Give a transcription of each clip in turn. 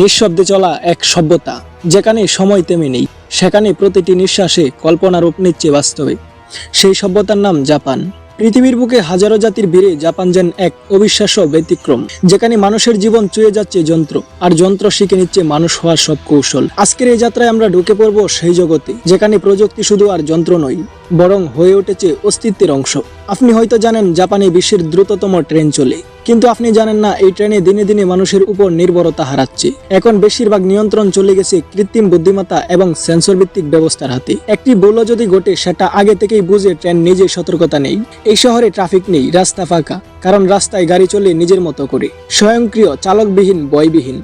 নিঃশব্দে চলা এক সভ্যতা, যেখানে সময় তেমে নেই, সেখানে প্রতিটি নিঃশ্বাসে কল্পনা রূপ নিচ্ছে বাস্তবে। সেই সভ্যতার নাম জাপান। পৃথিবীর বুকে হাজারো জাতির ভিড়ে জাপান যেন এক অবিশ্বাস্য ব্যতিক্রম, যেখানে মানুষের জীবন চুয়ে যাচ্ছে যন্ত্র, আর যন্ত্র শিখে নিচ্ছে মানুষ হওয়ার সব কৌশল। আজকের এই যাত্রায় আমরা ঢুকে পড়ব সেই জগতে, যেখানে প্রযুক্তি শুধু আর যন্ত্র নয়, বরং হয়ে উঠেছে অস্তিত্বের অংশ। আপনি হয়তো জানেন জাপানে বিশ্বের দ্রুততম ট্রেন চলে, কিন্তু আপনি জানেন না এই ট্রেনে দিনে দিনে মানুষের উপর নির্ভরতা হারাচ্ছে। এখন বেশিরভাগ নিয়ন্ত্রণ চলে গেছে কৃত্রিম বুদ্ধিমত্তা এবং সেন্সর ভিত্তিক ব্যবস্থার হাতে। একটি বলো যদি ঘটে, সেটা আগে থেকেই বুঝে ট্রেন নিজে সতর্কতা নেই। এই শহরে ট্রাফিক নেই, রাস্তা ফাঁকা, কারণ রাস্তায় গাড়ি চলে নিজের মতো করে। স্বয়ংক্রিয়, চালকবিহীন বয়বিহীন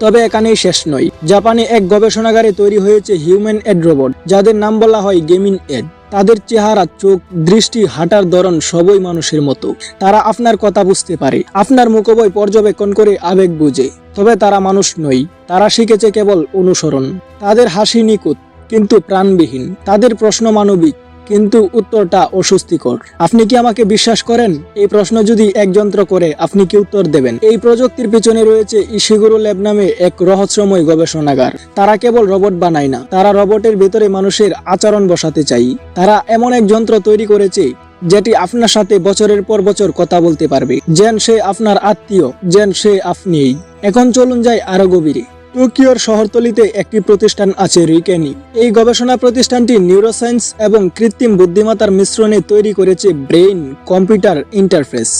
তবে এখানেই শেষ নয়। জাপানে এক গবেষণাগারে তৈরি হয়েছে হিউম্যান এড রোবট, যাদের নাম বলা হয় গেমিং এড। তাদের চেহারা, চোখ, দৃষ্টি, হাঁটার ধরন সবই মানুষের মতো। তারা আপনার কথা বুঝতে পারে। আপনার মুখবয় পর্যবেক্ষণ করে আবেগ বুঝে। তবে তারা মানুষ নয় তারা শিখেছে কেবল অনুসরণ। তাদের হাসি নিকুত কিন্তু প্রাণবিহীন। তাদের প্রশ্ন মানবিক। কিন্তু উত্তরটা অস্বস্তিকর। আপনি কি আমাকে বিশ্বাস করেন? এই প্রশ্ন যদি এক যন্ত্র করে, আপনি কি উত্তর দেবেন? এই প্রযুক্তির পিছনে রয়েছে ইশিগুরু ল্যাব নামে এক রহস্যময় গবেষণাগার। তারা কেবল রোবট বানায় না, তারা রোবটের ভেতরে মানুষের আচরণ বসাতে চাই। তারা এমন এক যন্ত্র তৈরি করেছে, যেটি আপনার সাথে বছরের পর বছর কথা বলতে পারবে। যেন সে আপনার আত্মীয়, যেন সে আপনিই। এখন চলুন যাই আরও গভীরে। টোকিওর শহরতলিতে একটি প্রতিষ্ঠান আছে রিকেনি। এই গবেষণা প্রতিষ্ঠানটি নিউরোসায়েন্স এবং কৃত্রিম বুদ্ধিমত্তার মিশ্রণে তৈরি করেছে ব্রেইন কম্পিউটার ইন্টারফেস।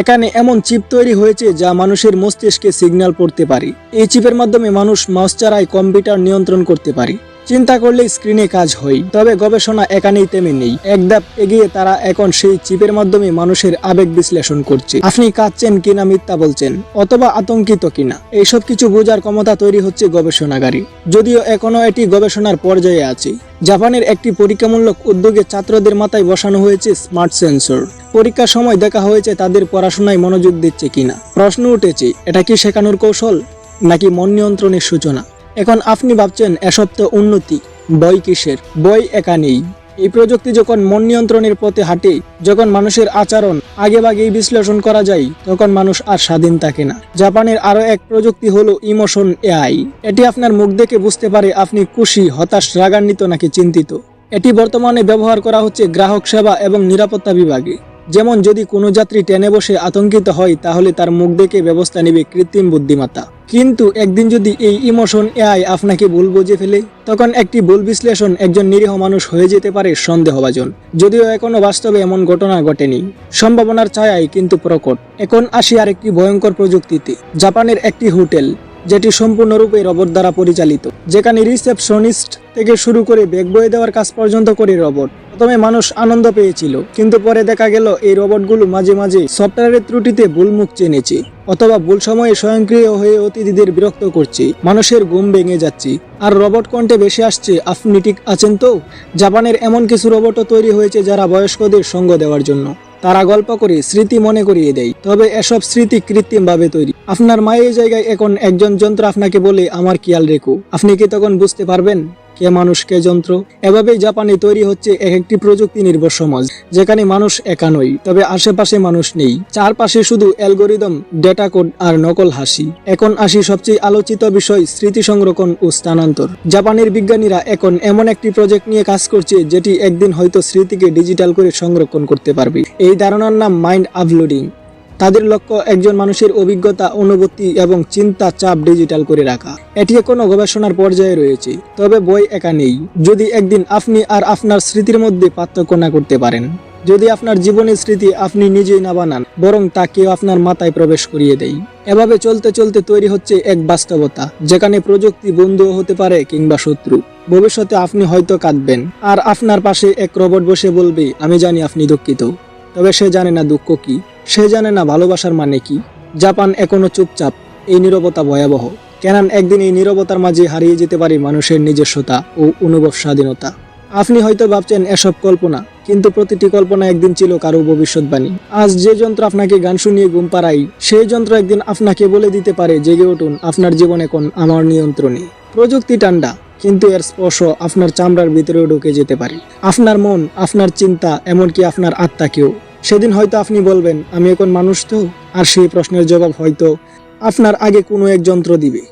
এখানে এমন চিপ তৈরি হয়েছে যা মানুষের মস্তিষ্কে সিগন্যাল পড়তে পারে। এই চিপের মাধ্যমে মানুষ মাউস ছাড়াই কম্পিউটার নিয়ন্ত্রণ করতে পারে। চিন্তা করলে স্ক্রিনে কাজ হয় তবে গবেষণা এখানেই তেমে নেই। এক ধাপ এগিয়ে তারা এখন সেই চিপের মাধ্যমে মানুষের আবেগ বিশ্লেষণ করছে। আপনি কাঁদছেন কিনা মিথ্যা বলছেন, অথবা আতঙ্কিত কিনা, এইসব কিছু বোঝার ক্ষমতা তৈরি হচ্ছে গবেষণাগারী। যদিও এখনও এটি গবেষণার পর্যায়ে আছে। জাপানের একটি পরীক্ষামূলক উদ্যোগে ছাত্রদের মাথায় বসানো হয়েছে স্মার্ট সেন্সর। পরীক্ষার সময় দেখা হয়েছে তাদের পড়াশোনায় মনোযোগ দিচ্ছে কিনা। প্রশ্ন উঠেছে, এটা কি শেখানোর কৌশল, নাকি মন নিয়ন্ত্রণের সূচনা? এখন আপনি ভাবছেন এসব তো উন্নতি, বই কিসের? বই একা নেই। এই প্রযুক্তি যখন মন নিয়ন্ত্রণের পথে হাঁটে, যখন মানুষের আচরণ আগে আগেই বিশ্লেষণ করা যায়, তখন মানুষ আর স্বাধীন থাকে না। জাপানের আরও এক প্রযুক্তি হলো ইমোশন এআই। এটি আপনার মুখ দেখে বুঝতে পারে আপনি খুশি, হতাশ, রাগান্বিত নাকি চিন্তিত। এটি বর্তমানে ব্যবহার করা হচ্ছে গ্রাহক সেবা এবং নিরাপত্তা বিভাগে। যেমন যদি কোনো যাত্রী ট্রেনে বসে আতঙ্কিত হয়, তাহলে তার মুখ দেখে ব্যবস্থা নেবে কৃত্রিম বুদ্ধিমত্তা। কিন্তু একদিন যদি এই ইমোশন এআই আপনাকে ভুল বুঝে ফেলে, তখন একটি ভুল বিশ্লেষণ একজন নিরীহ মানুষ হয়ে যেতে পারে সন্দেহভাজন। যদিও এখনও বাস্তবে এমন ঘটনা ঘটেনি। সম্ভাবনার ছায়াই কিন্তু প্রকট। এখন আসি আরেকটি ভয়ঙ্কর প্রযুক্তিতে। জাপানের একটি হোটেল। যেটি সম্পূর্ণরূপে রোবট দ্বারা পরিচালিত। যেখানে রিসেপশনিস্ট থেকে শুরু করে ব্যাগ বয়ে দেওয়ার কাজ পর্যন্ত করে রোবট। প্রথমে মানুষ আনন্দ পেয়েছিল, কিন্তু পরে দেখা গেল এই রোবটগুলো মাঝে মাঝে সফটওয়্যারের ত্রুটিতে ভুল মুখ চেনেছে, অথবা ভুল সময়ে স্বয়ংক্রিয় হয়ে অতিথিদের বিরক্ত করছে, মানুষের ঘুম ভেঙে যাচ্ছে। আর রোবট কণ্ঠে বেশি আসছে, আপনি ঠিক আছেন তো? জাপানের এমন কিছু রোবটও তৈরি হয়েছে যারা বয়স্কদের সঙ্গ দেওয়ার জন্য। তারা গল্প করে, স্মৃতি মনে করিয়ে দেয় তবে এসব স্মৃতি কৃত্রিম ভাবে তৈরি। আপনার মায়ের জায়গায় এখন একজন যন্ত্র আপনাকে বলে, আমার খেয়াল রেখো। আপনি কি তখন বুঝতে পারবেন? কে মানুষ, কে যন্ত্র? এভাবেই জাপানে তৈরি হচ্ছে এক একটি প্রযুক্তি নির্ভর সমাজ, যেখানে মানুষ একা নয় তবে আশেপাশে মানুষ নেই। চারপাশে শুধু অ্যালগোরিদম, ডেটা কোড আর নকল হাসি। এখন আসি সবচেয়ে আলোচিত বিষয়, স্মৃতি সংরক্ষণ ও স্থানান্তর। জাপানের বিজ্ঞানীরা এখন এমন একটি প্রজেক্ট নিয়ে কাজ করছে, যেটি একদিন হয়তো স্মৃতিকে ডিজিটাল করে সংরক্ষণ করতে পারবে। এই ধারণার নাম মাইন্ড আপলোডিং। তাদের লক্ষ্য একজন মানুষের অভিজ্ঞতা, অনুভূতি এবং চিন্তা চাপ ডিজিটাল করে রাখা। এটি কোনো গবেষণার পর্যায়ে রয়েছে, তবে বই একা নেই। যদি একদিন আপনি আর আপনার স্মৃতির মধ্যে পার্থক্য না করতে পারেন, যদি আপনার জীবনের স্মৃতি আপনি নিজেই না বানান, বরং তা কেউ আপনার মাথায় প্রবেশ করিয়ে দেয়। এভাবে চলতে চলতে তৈরি হচ্ছে এক বাস্তবতা, যেখানে প্রযুক্তি বন্ধুও হতে পারে কিংবা শত্রু। ভবিষ্যতে আপনি হয়তো কাঁদবেন। আর আপনার পাশে এক রোবট বসে বলবে, আমি জানি আপনি দুঃখিত। তবে সে জানে না দুঃখ কি, সে জানে না ভালোবাসার মানে কি। জাপান এখনও চুপচাপ, এই নীরবতা ভয়াবহ। কেনান একদিন এই নীরবতার মাঝে হারিয়ে যেতে পারে মানুষের নিজস্বতা ও অনুভব স্বাধীনতা। আপনি হয়তো ভাবছেন, এসব কল্পনা, কিন্তু প্রতিটি কল্পনা একদিন ছিল কারও ভবিষ্যৎবাণী। আজ যে যন্ত্র আপনাকে গান শুনিয়ে ঘুম পাড়াই সেই যন্ত্র একদিন আপনাকে বলে দিতে পারে, জেগে উঠুন, আপনার জীবন এখন আমার নিয়ন্ত্রণে। প্রযুক্তি টান্ডা কিন্তু এর স্পর্শ আপনার চামড়ার ভিতরেও ঢুকে যেতে পারে। আপনার মন, আপনার চিন্তা, এমনকি আপনার আত্মাকেও সেদিন হয়তো আপনি বলবেন, আমি এখন মানুষ তো? আর সেই প্রশ্নের জবাব হয়তো আপনার আগে কোনো এক যন্ত্র দিবে।